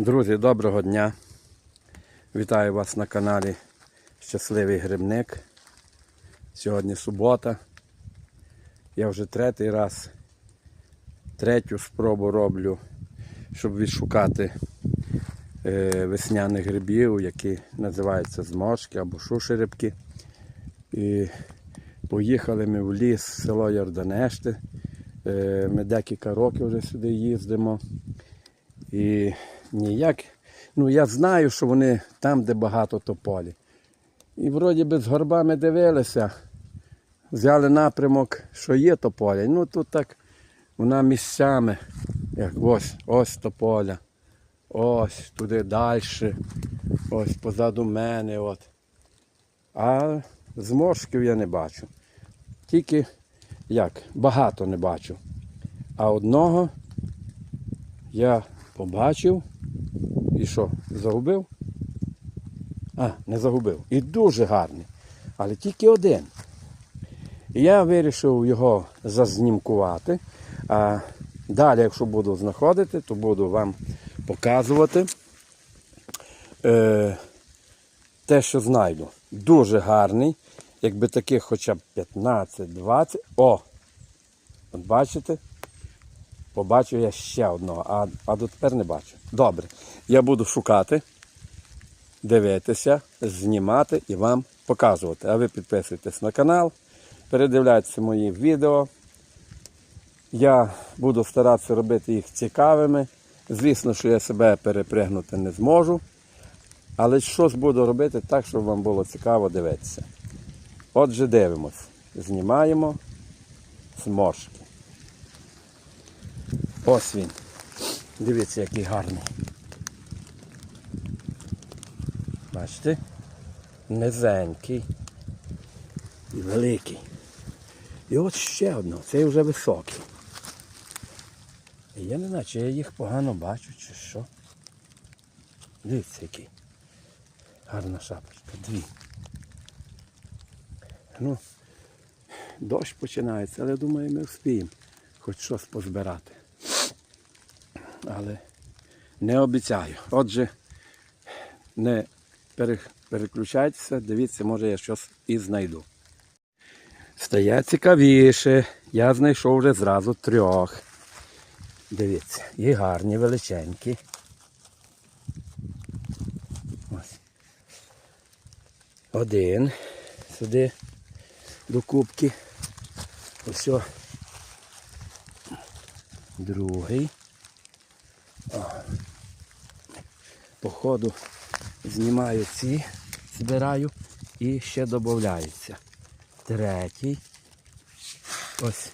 Друзі, доброго дня. Вітаю вас на каналі Щасливий Грибник. Сьогодні субота. Я вже третій раз, третю спробу роблю, щоб відшукати е, весняних грибів, які називаються зморшки або шушерибки. І поїхали ми в ліс, в село Йорданешти. Е, ми декілька років вже сюди їздимо. І ніяк. Ну, я знаю, що вони там, де багато тополі. І вроді би з горбами дивилися, взяли напрямок, що є тополя. Ну тут так вона місцями, як ось, ось тополя, ось туди далі, ось позаду мене. От. А зморшків я не бачу. Тільки як, багато не бачу. А одного я побачив і що, загубив? А, не загубив. І дуже гарний. Але тільки один. Я вирішив його зазнімкувати. А далі, якщо буду знаходити, то буду вам показувати е, те, що знайду. Дуже гарний. Якби таких хоча б 15-20. О! От бачите? Побачив я ще одного, а, а дотепер не бачу. Добре. Я буду шукати, дивитися, знімати і вам показувати. А ви підписуйтесь на канал, передивляйтеся мої відео. Я буду старатися робити їх цікавими. Звісно, що я себе перепригнути не зможу. Але щось буду робити так, щоб вам було цікаво дивитися. Отже, дивимось. Знімаємо зморшки. Ось він. Дивіться, який гарний. Бачите? Низенький і великий. І от ще одно, цей вже високий. І я не знаю, чи я їх погано бачу, чи що. Дивіться, який. Гарна шапочка. Дві. Ну, дощ починається, але думаю, ми вспіємо хоч щось позбирати. Але не обіцяю. Отже, не переключайтеся, дивіться, може я щось і знайду. Стає цікавіше. Я знайшов вже зразу трьох. Дивіться, і гарні, величенькі. Ось. Один сюди до кубки. Ось. Другий. О. По ходу знімаю ці, збираю і ще додаються. Третій. Ось.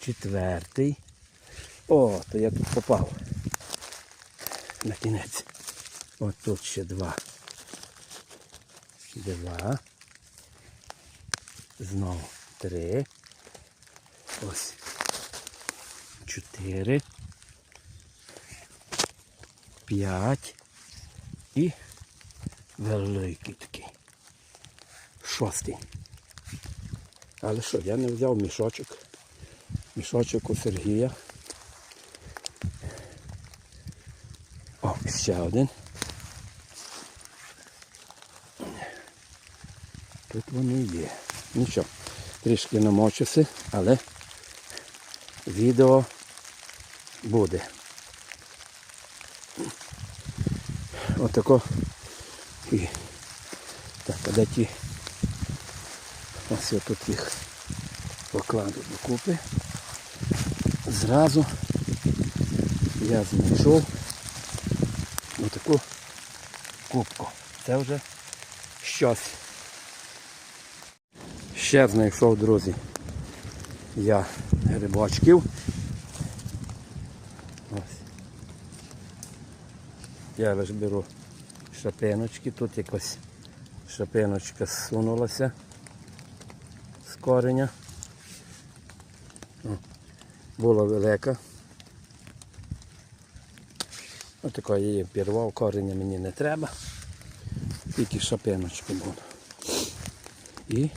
Четвертий. О, то я тут попав. На кінець. От тут ще два. Два. Знову три. Ось. Чотири. П'ять. І великий такий. Шостий. Але що, я не взяв мішочок. Мішочок у Сергія. О, ще один. Тут вони є. Нічого, трішки намочуся, але відео буде. Отако. І так, а ті? Ось тут їх покладу докупи. Зразу я знайшов отаку кубку. Це вже щось. Ще знайшов, друзі, я грибочків. Ось. Я лише беру шапиночки, тут якось шапиночка зсунулася з кореня. О, була велика. Отако я її пірвав, кореня мені не треба. Тільки шапиночки буду. І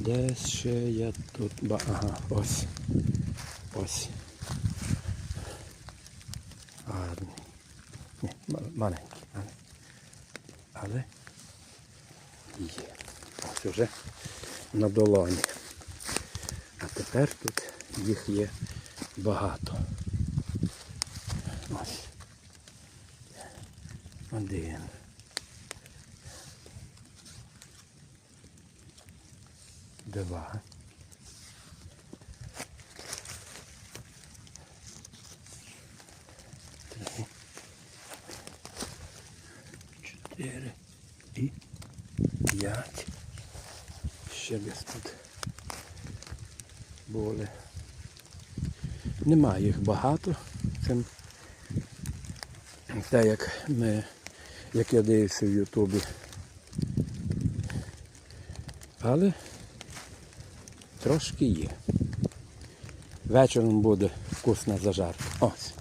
десь ще я тут... Ага, ось. Ось. Маленький, але, але є. Ось вже на долоні. А тепер тут їх є багато. Ось. Один. Два. Чотири. І п'ять. Ще десь тут були. Немає їх багато. Це те, як ми, як я дивився в Ютубі. Але трошки є. Вечором буде вкусна зажарка. Ось.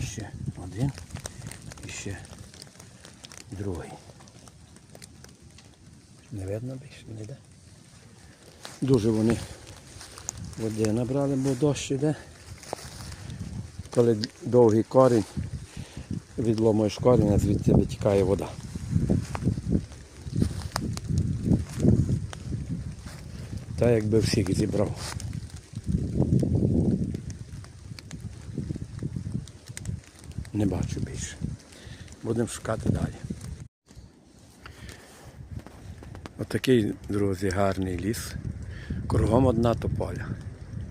Ще один і ще другий. Не видно більше, ніде. Дуже вони води набрали, бо дощ іде. Коли довгий корінь, відломуєш корінь, а звідти витікає вода. Та якби всіх зібрав. Не бачу більше. Будемо шукати далі. Отакий, друзі, гарний ліс. Кругом одна тополя.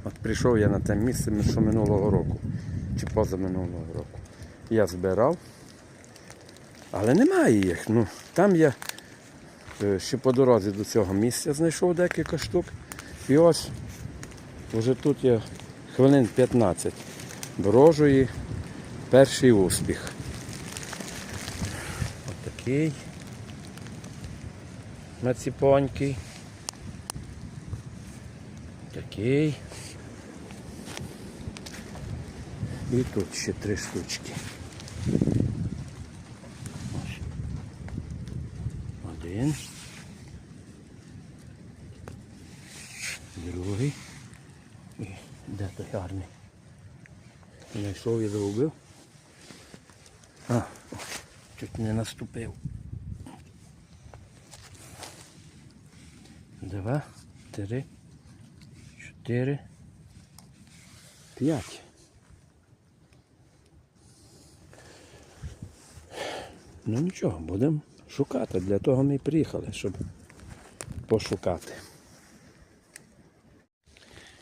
От прийшов я на те місце, що минулого року, чи позаминулого року. Я збирав, але немає їх. Ну, там я е, ще по дорозі до цього місця знайшов декілька штук. І ось вже тут я хвилин 15 брожу і перший успіх. Отакий. Націпонький. Такий. І тут ще три штучки. Один. Другий. І де той гарний? Знайшов і загубив. А, чуть не наступив. Два, три, чотири, п'ять. Ну нічого, будемо шукати. Для того ми приїхали, щоб пошукати.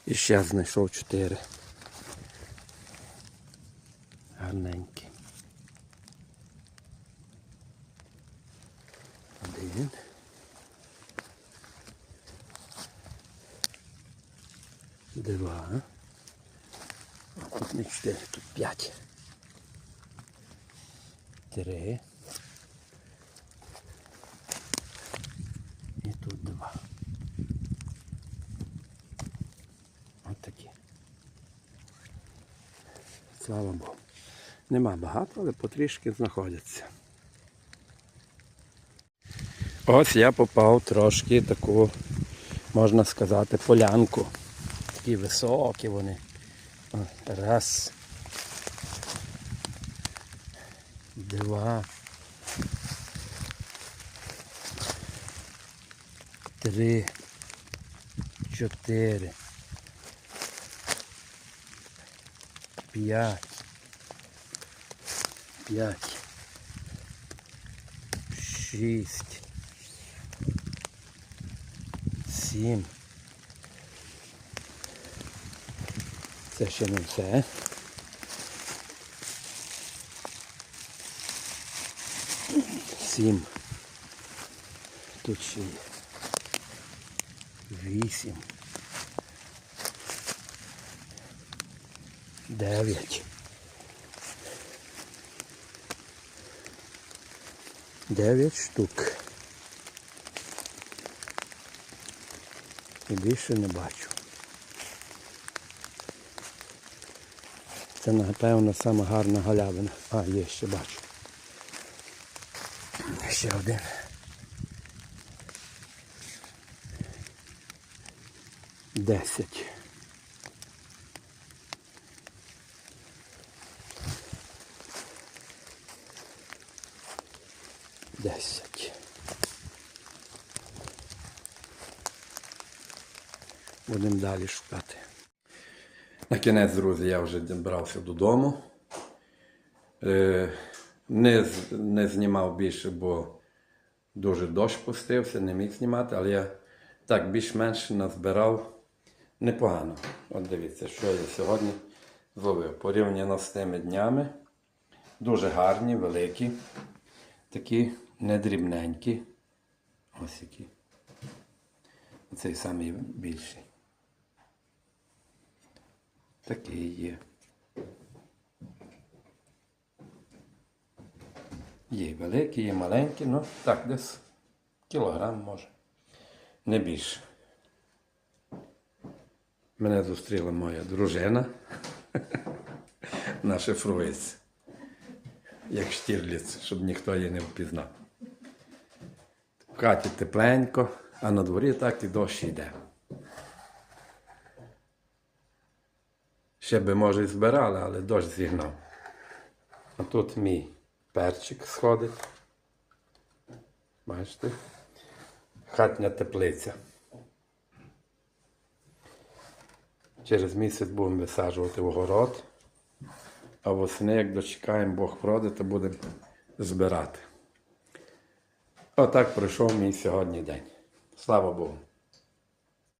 І ще знайшов чотири. Гарненькі. Один. Два. А тут не чотири, тут п'ять. Три. І тут два. От такі. Слава Богу. Нема багато, але потрішки знаходяться. Ось я попав трошки таку, можна сказати, полянку. Такі високі вони. Раз. Два. Три. Чотири. П'ять. П'ять. Шість. Сім. Це ще не все. Сім. Тут. Вісім. Дев'ять. Дев'ять штук. І більше не бачу. Це напевно сама гарна галявина. А, є, ще бачу. Ще один. Десять. Десять. Будемо далі шукати. На кінець, друзі, я вже добрався додому. Е, не, не знімав більше, бо дуже дощ пустився, не міг знімати, але я так більш-менш назбирав непогано. От дивіться, що я сьогодні зловив. Порівняно з тими днями. Дуже гарні, великі, такі недрібненькі. Ось які. Оцей самий більший. Такий є. Є великі, є маленькі, ну так, десь кілограм може. Не більше. Мене зустріла моя дружина. Наша фруїць. Як штірліц, щоб ніхто її не впізнав. В хаті тепленько, а на дворі так і дощ йде. Ще би, може, і збирали, але дощ зігнав. А тут мій перчик сходить. Бачите? Хатня теплиця. Через місяць будемо висаджувати в город. А восени, як дочекаємо, Бог проде, то будемо збирати. Отак пройшов мій сьогодні день. Слава Богу.